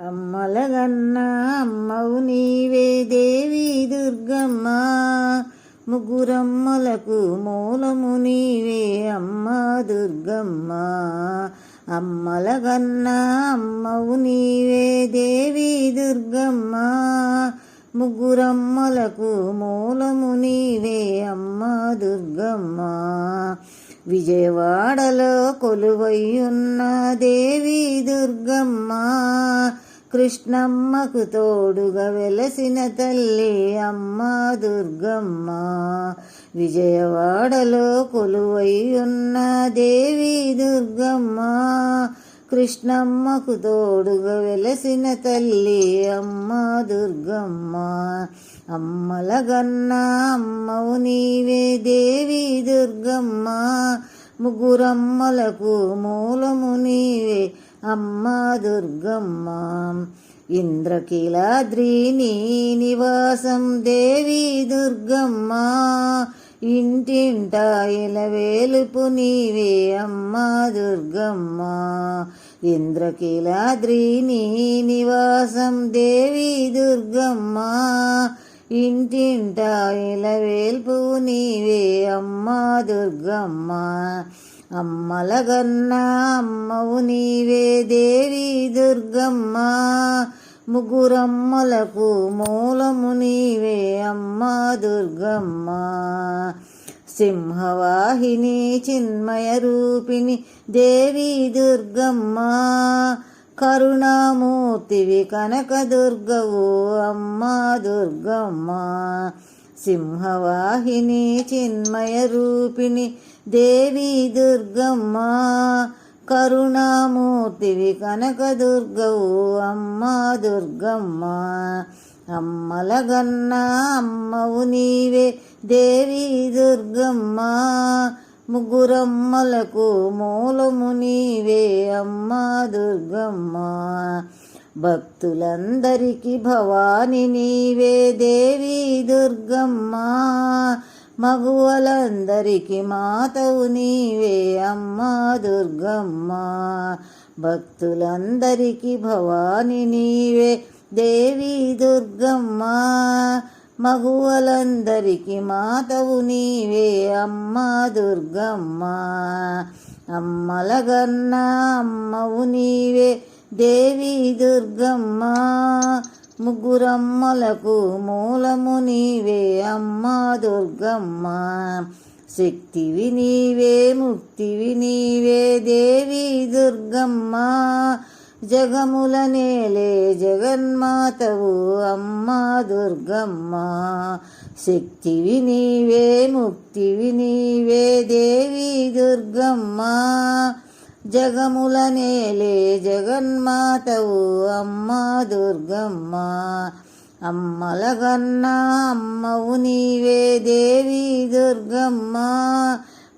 అమ్మలగన్న అమ్మవు నీవే దేవి దుర్గమ్మ. ముగ్గురమ్మలకు మూలము నీవే అమ్మ దుర్గమ్మ. అమ్మలగన్న అమ్మవు నీవే దేవి దుర్గమ్మ. ముగ్గురమ్మలకు మూలము నీవే అమ్మ దుర్గమ్మ. విజయవాడలో కొలువయ్యున్న దేవి దుర్గమ్మ. కృష్ణమ్మకు తోడుగా వెలసిన తల్లి అమ్మ దుర్గమ్మ. విజయవాడలో కొలువయ్యున్న దేవి దుర్గమ్మ. కృష్ణమ్మకు తోడుగా వెలసిన తల్లి అమ్మ దుర్గమ్మ. అమ్మల గన్న అమ్మవు నీవే దేవి దుర్గమ్మ. ముగ్గురమ్మలకు మూలము నీవే అమ్మ దుర్గమ్మ ఇంద్రకీలాద్రి నీ నివాసం దేవి దుర్గమ్మ ఇంటింట ఇలవేలుపు నీవే అమ్మ దుర్గమ్మ ఇంద్రకీలాద్రి నీ నివాసం దేవి దుర్గమ్మ ఇంటింట ఇలవేల్పు నీవే అమ్మ దుర్గమ్మ. అమ్మలగన్న అమ్మవు నీవే దేవి దుర్గమ్మ. ముగ్గురమ్మలకు మూలము నీవే అమ్మ దుర్గమ్మ. సింహవాహిని చిన్మయ రూపిణి దేవి దుర్గమ్మ. కరుణామూర్తివి కనకదుర్గవు అమ్మ దుర్గమ్మ. సింహవాహిని చిన్మయ రూపిణి దేవి దుర్గమ్మ కరుణామూర్తివి కనక దుర్గవు అమ్మ దుర్గమ్మ. అమ్మలగన్న అమ్మవు నీవే దేవి దుర్గమ్మ. ముగ్గురమ్మలకు మూలము నీవే అమ్మ దుర్గమ్మ. భక్తులందరికీ భవాని నీవే దేవి దుర్గమ్మ. మగువలందరికీ మాతవు నీవే అమ్మ దుర్గమ్మ. భక్తులందరికీ భవాని నీవే దేవి దుర్గమ్మ. మగువలందరికీ మాతవు నీవే అమ్మ దుర్గమ్మ. అమ్మలగన్న అమ్మవు నీవే దేవి దుర్గమ్మ ముగ్గురమ్మలకు మూలము నీవే అమ్మ దుర్గమ్మ. శక్తివి నీవే ముక్తివి నీవే దేవి దుర్గమ్మ. జగముల నేలే జగన్మాతవు అమ్మ దుర్గమ్మ. శక్తివి నీవే ముక్తివి నీవే దేవి దుర్గమ్మ. జగముల నేలే జగన్మాతవు అమ్మ దుర్గమ్మ. అమ్మలగన్నా అమ్మవు నీవే దేవి దుర్గమ్మ.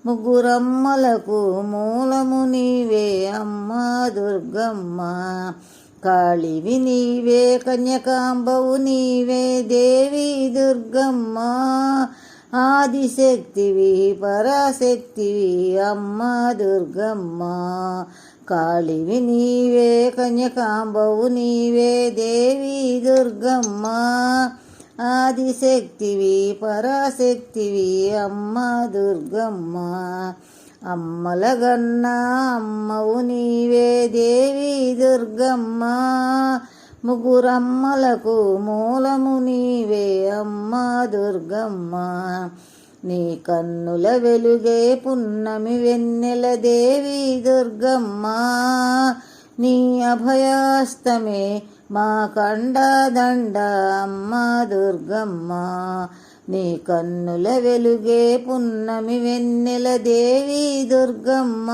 ముగ్గురమ్మలకు మూలము నీవే అమ్మ దుర్గమ్మ. కాళివి నీవే కన్యకాంబవు నీవే దేవి దుర్గమ్మ. ఆదిశక్తివి పరాశక్తివి అమ్మ దుర్గమ్మ. కాళివి నీవే కన్యకాంబవు నీవే దేవి దుర్గమ్మ. ఆదిశక్తివి పరాశక్తివి అమ్మ దుర్గమ్మ. అమ్మలగన్న అమ్మవు నీవే దేవి దుర్గమ్మ. ముగ్గురమ్మలకు మూలము నీవే అమ్మ దుర్గమ్మ. నీ కన్నుల వెలుగే పున్నమి వెన్నెల దేవి దుర్గమ్మ. నీ అభయాస్తమే మా కండదండ అమ్మ దుర్గమ్మ. నీ కన్నుల వెలుగే పున్నమి వెన్నెల దేవి దుర్గమ్మ.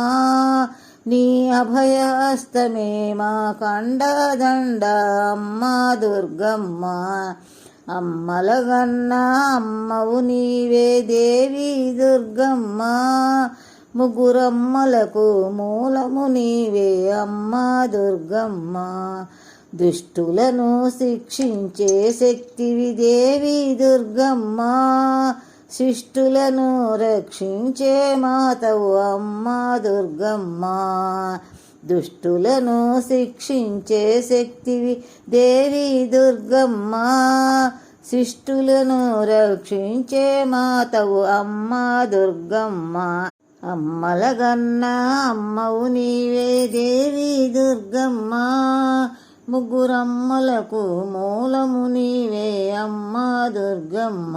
నీ అభయస్తమే మా కండదండ అమ్మ దుర్గమ్మ. అమ్మలగన్న అమ్మవు నీవే దేవి దుర్గమ్మ. ముగ్గురమ్మలకు మూలము నీవే అమ్మ దుర్గమ్మ. దుష్టులను శిక్షించే శక్తివి దేవి దుర్గమ్మ. శిష్టులను రక్షించే మాతవు అమ్మ దుర్గమ్మ. దుష్టులను శిక్షించే శక్తివి దేవి దుర్గమ్మ. శిష్టులను రక్షించే మాతవు అమ్మ దుర్గమ్మ. అమ్మలగన్న అమ్మవు నీవే దేవి దుర్గమ్మ. ముగ్గురమ్మలకు మూలము నీవే అమ్మ దుర్గమ్మ.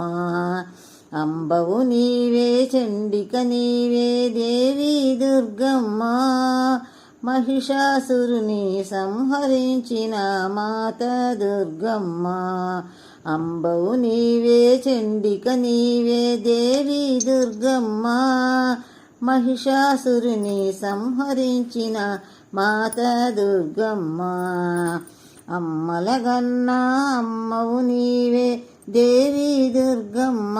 అంబవు నీవే చండిక నీవే దేవి దుర్గమ్మ. మహిషాసురుని సంహరించిన మాత దుర్గమ్మ. అంబవు నీవే చండిక నీవే దేవి దుర్గమ్మ. మహిషాసురుని సంహరించిన మాత దుర్గమ్మ. అమ్మలగన్న అమ్మవు నీవే దేవి దుర్గమ్మ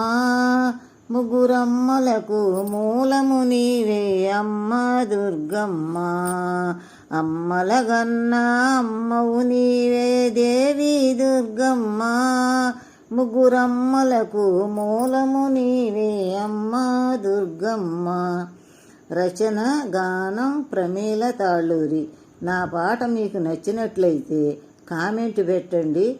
ముగ్గురమ్మలకు మూలము నీవే అమ్మ దుర్గమ్మ. అమ్మలగన్న అమ్మవు నీవే దేవి దుర్గమ్మ ముగ్గురమ్మలకు మూలము నీవే అమ్మ దుర్గమ్మ. రచన గానం ప్రమీల తాళ్ళూరి. నా పాట మీకు నచ్చినట్లయితే కామెంట్ పెట్టండి.